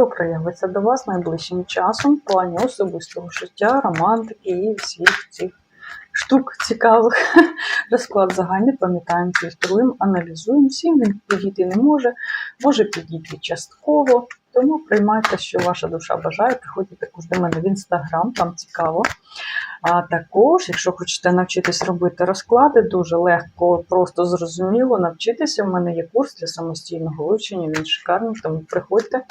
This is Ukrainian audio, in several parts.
Хто проявиться до вас найближчим часом в плані особистого життя, романтики і всіх цих штук цікавих. Розклад загальний, пам'ятаємо, фільтруємо, аналізуємо. Всім він підійти не може, може підійти частково. Тому приймайте, що ваша душа бажає. Приходьте також до мене в інстаграм, там цікаво. А також, якщо хочете навчитись робити розклади, дуже легко, просто зрозуміло навчитися. У мене є курс для самостійного вивчення, він шикарний, тому приходьте,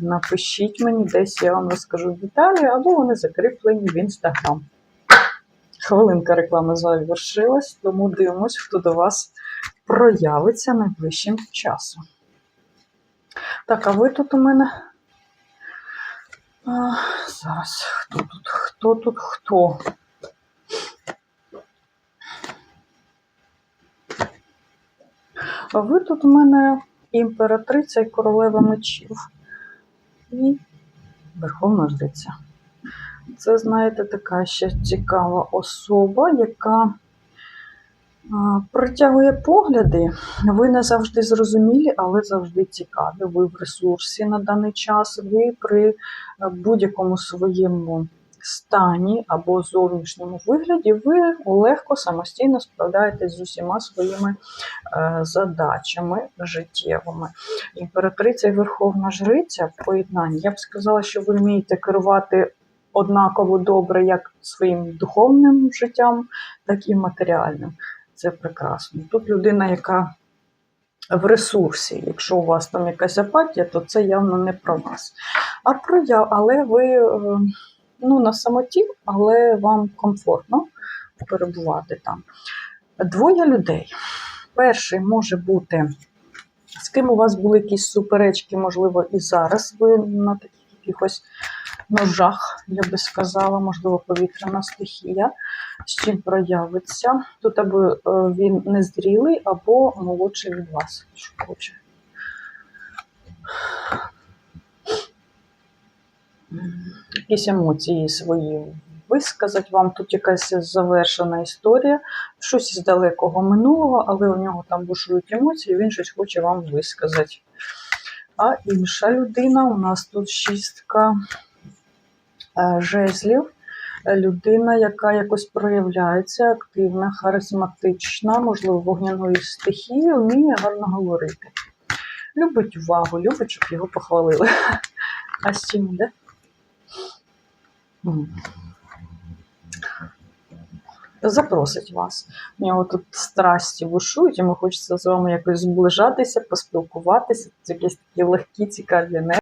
напишіть мені, десь я вам розкажу деталі, або вони закріплені в інстаграм. Хвилинка реклами завершилась, тому дивимось, хто до вас проявиться найближчим часом. Так, а ви тут у мене. А, зараз, хто тут, хто тут, хто? А ви тут у мене імператриця і королева мечів. І Верховна Жриця. Це, знаєте, така ще цікава особа, яка притягує погляди. Ви не завжди зрозумілі, але завжди цікаві. Ви в ресурсі на даний час, ви при будь-якому своєму стані або зовнішньому вигляді, ви легко самостійно справляєтесь з усіма своїми е, задачами життєвими. Імператриця і Верховна Жриця в поєднанні. Я б сказала, що ви вмієте керувати однаково добре як своїм духовним життям, так і матеріальним. Це прекрасно. Тут людина, яка в ресурсі, якщо у вас там якась апатія, то це явно не про вас. А про я, але ви е, ну, на самоті, але вам комфортно перебувати там. Двоє людей. Перший може бути, з ким у вас були якісь суперечки, можливо, і зараз ви на таких якихось ножах, я би сказала, можливо, повітряна стихія, з чим проявиться. Тут або е, він незрілий, або молодший від вас, що хоче. Якісь емоції свої висказати вам. Тут якась завершена історія, щось із далекого минулого, але у нього там бушують емоції, він щось хоче вам висказати. А інша людина, у нас тут шістка е, жезлів. Людина, яка якось проявляється, активна, харизматична, можливо, вогняної стихії, вміє гарно говорити. Любить увагу, любить, щоб його похвалили. А іде? М. Запросить вас. У нього тут страсті бушують, йому хочеться з вами якось зближатися, поспілкуватися. Це якісь такі легкі, цікаві енергії.